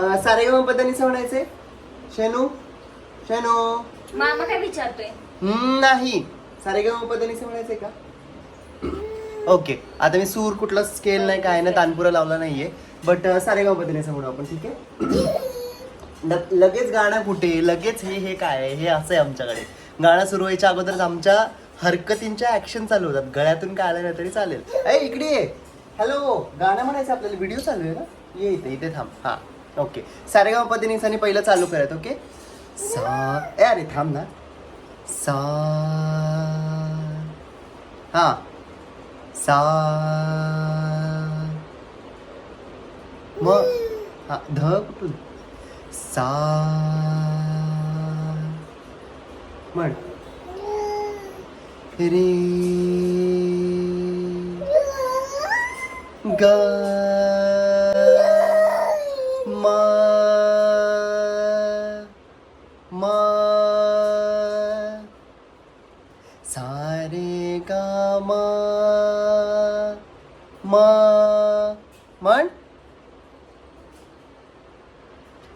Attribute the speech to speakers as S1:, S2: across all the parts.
S1: पद्धतीचं म्हणायचंय. शेनू? शेनू?
S2: मामा काय विचारतोय?
S1: हम्म, नाही. सारेगाव पद्धतीचं म्हणायचंय का? ओके. आता मी सूर कुठला स्केल नाही काय ना तानपुरा लावला नाहीये. बट सारेगाव पद्धतीचं म्हणू आपण ठीक आहे? ल- लगेच गाणं कुठे? लगेच हे हे काय आहे? हे असं आहे आमच्याकडे. गाणं सुरू व्हायच्या अगोदरच आमच्या हरकतींच्या ऍक्शन चालू होतात. गळ्यातून काय आलं नाही तरी चालेल. ए इकडे ये. हॅलो गाणं म्हणायचं आपल्याला. व्हिडिओ चालू आहे ना? ये इथे इथे थांब. हा. ओके सारेगाव पद्धतीने पहिलं चालू करत ओके सा ए अरे थांब ना. सा हा. सा मग हा ध कुठून? सा म्हण. रे ग ग म म म्हण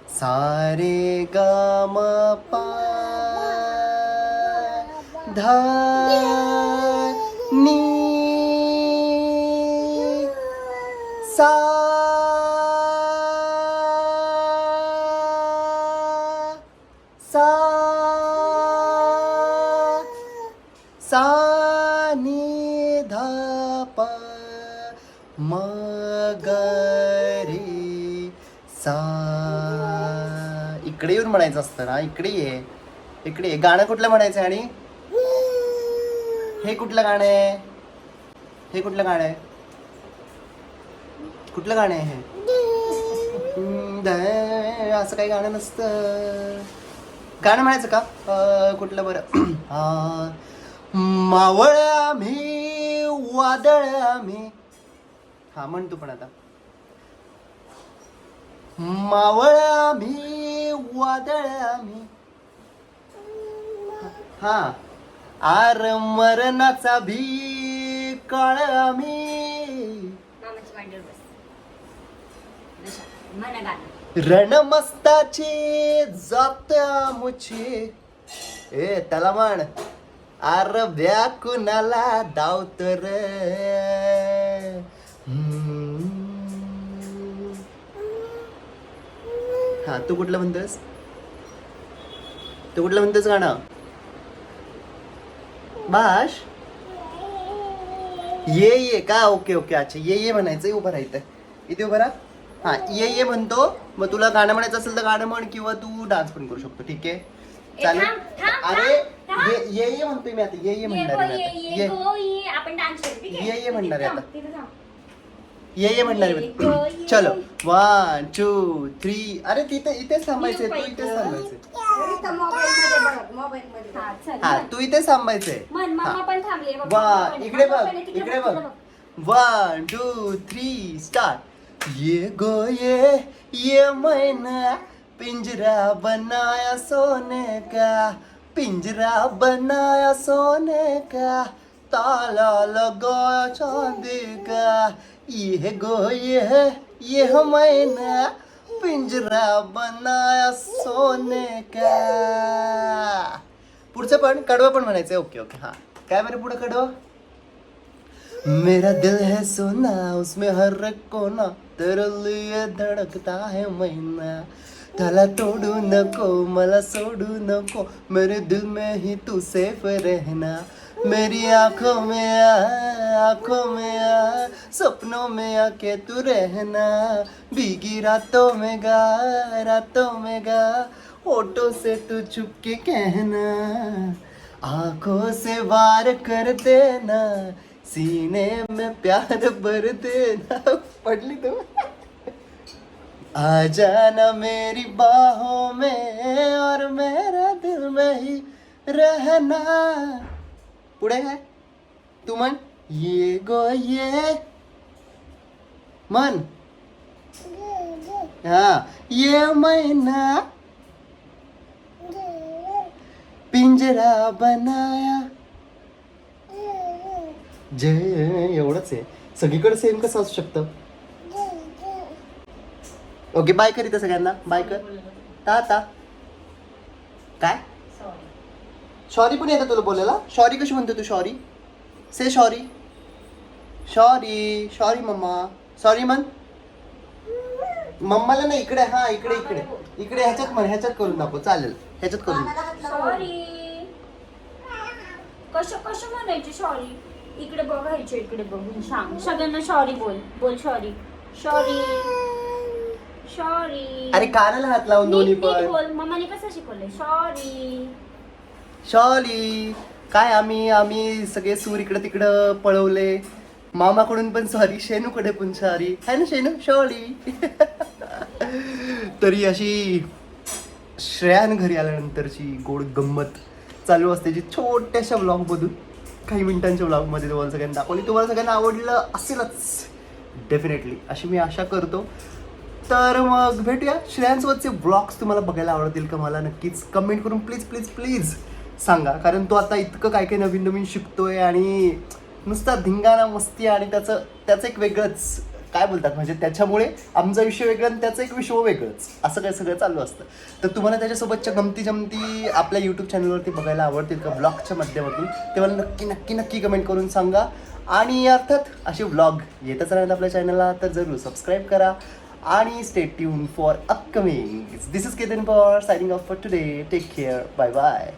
S1: सारे ग म प ध नी सा सा सा नी ध प मगरी ग रे सा. इकडे येऊन म्हणायचं असतं ना इकडे ये. इकडे ये. गाणं कुठलं म्हणायचं आणि? हे कुठलं गाणं आहे? हे कुठलं गाणं आहे? कुठलं गाणं आहे हे? असं काही गाणं नसतं. गाणं म्हणायचं का? कुठलं बरं? हा मावळ आम्ही वादळ आम्ही हा म्हण तू पण आता. मावळ आम्ही वादळ आम्ही हा आर मरणाचा भी काळ आम्ही रणमस्ताची जात मुची. ए त्याला म्हण आर व्याकुणाला धावत रे? हा तू कुठलं म्हणतोस तू कुठलं म्हणतोस गाणं? भाष ये ये. का? Okay okay. अच्छा ये ये म्हणायचं. उभं राहायचं. इथे उभं राहा. हा ये ये म्हणतो. मग तुला गाणं म्हणायचं असेल तर गाणं म्हण किंवा तू डान्स पण करू शकतो. ठीक आहे? चालेल? अरे ये ये ये म्हणतोय मी आता. ये ये म्हणणार आहे मी
S2: ये,
S1: आता
S2: ये.
S1: ये. म्हणणार आहे आता.
S2: थांब, तिथं थांब.
S1: ये ये म्हणणार आहे
S2: ये
S1: मी.
S2: गो, ये.
S1: चलो वन टू थ्री अरे तिथे इथेच थांबायचंय तू
S2: You
S1: इथेच
S2: fight.
S1: थांबायचंय
S3: इथं मोबाईलमध्ये बघ मोबाईलमध्ये
S2: हा, चल,
S1: हा
S2: म्हण.
S1: तू इथेच थांबायचंय
S2: म्हण मामा
S1: हा.
S2: पण थांबले बघ.
S1: वा
S2: मामा पण-
S1: इकडे
S2: मामा
S1: बघ
S2: पण आहे, तिकडे
S1: इकडे
S2: बघ,
S1: बघ
S2: तिकडे
S1: वन टू थ्री स्टार्ट ये गो ये ये मैना पिंजरा बनाया सोने का पिंजरा बनाया सोने का ताला लगाया चांदी का ये गो ये ये मैना पिंजरा बनाया सोने का। पुढचं पण कडवं पण म्हणायचं ओके ओके हा. काय बरं पुढं कडवं? मेरा दिल है सोना, उसमें हर कोना, तेरे लिए धड़कता है मैना त्याला तोडू नको, मला सोडू नको, मेरे दिल में ही तू सेफ़ रहना। मेरी आँखों में आ, आँखों में आ, सपनों में आके तू रहना। भीगी रातों में गा, रातों में गा, होठों से तू छुप के कहना। आँखों से वार कर देना, सीने में प्यार भर देना। पढ़ ली तो। आ जाना मेरी बाहों में और मेरा दिल में ही रहना। पुढे काय? तू म्हण. ये गो ये. म्हण. हा. ये मैना. पिंजरा बनाया. जय एवढंच आहे. सगळीकडे सेम कसं असू शकतं? ओके बाय करीत सगळ्यांना. बाय कर. ता ता. काय?
S2: सॉरी
S1: शॉरी पण येतं तुला बोलायला. शॉरी कशी म्हणतो तू sorry say sorry sorry sorry mamma. Sorry म्हण. मम्माला नाही इकडे हा इकडे इकडे. इकडे ह्याच्यात म्हण ह्याच्यात करून दाखव चालेल. ह्याच्यात करून.
S2: सॉरी कसं कसं म्हणायची सॉरी इकडे बघायचं इकडे बघून सांग. सगळ्यांना सॉरी बोल. बोल सॉरी सॉरी सॉरी
S1: अरे कानाला हात लावून दोन्ही पण.
S2: बोल. मम्माने कसं शिकवलंय? सॉरी
S1: शॉली काय आम्ही आम्ही सगळे सूर इकडे तिकडं पळवले. मामाकडून पण सॉरी शेनूकडे पण सॉरी. आहे ना शेनू शॉली. तरी अशी श्रेयान घरी आल्यानंतरची गोड गंमत चालू असते जी छोट्याशा ब्लॉगमधून काही मिनिटांच्या ब्लॉगमध्ये तुम्हाला सगळ्यांना दाखवली. तुम्हाला सगळ्यांना आवडलं असेलच. डेफिनेटली अशी मी आशा करतो. तर मग भेटूया. श्रेयांसोबतचे ब्लॉग्स तुम्हाला बघायला आवडतील का मला नक्कीच कमेंट करून प्लीज प्लीज प्लीज सांगा. कारण तो आता इतकं काय काय नवीन नवीन शिकतोय आणि नुसता धिंगाणा मस्ती आणि त्याचं त्याचं एक वेगळंच काय बोलतात? म्हणजे त्याच्यामुळे आमचं विषय वेगळं आणि त्याचं एक विश्व वेगळंच. असं काय सगळं चालू असतं. तर तुम्हाला त्याच्यासोबतच्या गमती जमती आपल्या यूट्यूब चॅनलवरती बघायला आवडतील का? ब्लॉगच्या माध्यमातून. ते मला नक्की नक्की नक्की कमेंट करून सांगा. आणि अर्थात असे व्लॉग येतच राहतात आपल्या चॅनलला तर जरूर सबस्क्राईब करा. आणि stay tune for upcoming this is Ketan पॉर signing off for today take care bye bye